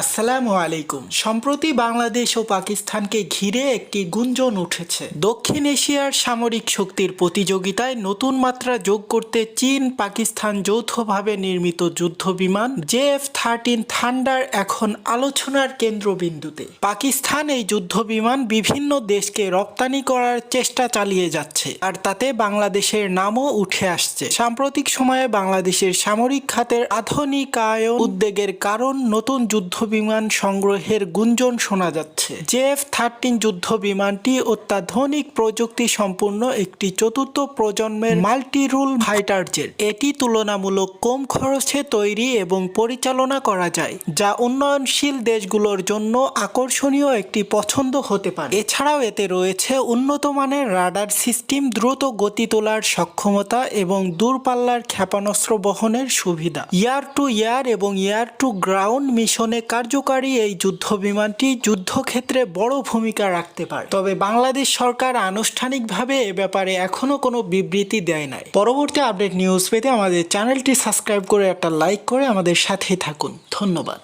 আসসালামু আলাইকুম। সম্প্রতি বাংলাদেশ ও পাকিস্তানকে ঘিরে একটি গুঞ্জন উঠেছে। দক্ষিণ এশিয়ার সামরিক শক্তির প্রতিযোগিতায় নতুন মাত্রা যোগ করতে চীন পাকিস্তান যৌথভাবে নির্মিত যুদ্ধ বিমান জেএফ থার্টিন থান্ডার এখন আলোচনার কেন্দ্রবিন্দুতে। পাকিস্তান এই যুদ্ধ বিমান বিভিন্ন দেশকে রপ্তানি করার চেষ্টা চালিয়ে যাচ্ছে আর তাতে বাংলাদেশের নামও উঠে আসছে। সাম্প্রতিক সময়ে বাংলাদেশের সামরিক খাতের আধুনিকায়ন উদ্বেগের কারণ নতুন যুদ্ধ বিমান সংগ্রহের গুঞ্জন শোনা যাচ্ছে। জেএফ থার্টিন যুদ্ধ বিমানটি অত্যাধুনিক প্রযুক্তি সম্পন্ন একটি চতুর্থ প্রজন্মের মাল্টি রুল ফাইটার জেট। এটি তুলনামূলক কম খরচে তৈরি এবং পরিচালনা করা যায়, যা উন্নয়নশীল দেশগুলোর জন্য আকর্ষণীয় একটি পছন্দ হতে পারে। এছাড়াও এতে রয়েছে উন্নত মানের রাডার সিস্টেম, দ্রুত গতি তোলার সক্ষমতা এবং দূরপাল্লার ক্ষেপণাস্ত্র বহনের সুবিধা। ইয়ার টু ইয়ার এবং ইয়ার টু গ্রাউন্ড মিশনে কার্যকারী এই যুদ্ধ বিমানটি যুদ্ধক্ষেত্রে বড় ভূমিকা রাখতে পারে। তবে বাংলাদেশ সরকার আনুষ্ঠানিকভাবে এ ব্যাপারে এখনও কোনো বিবৃতি দেয় নাই। পরবর্তী আপডেট নিউজ পেতে আমাদের চ্যানেলটি সাবস্ক্রাইব করে একটা লাইক করে আমাদের সাথেই থাকুন। ধন্যবাদ।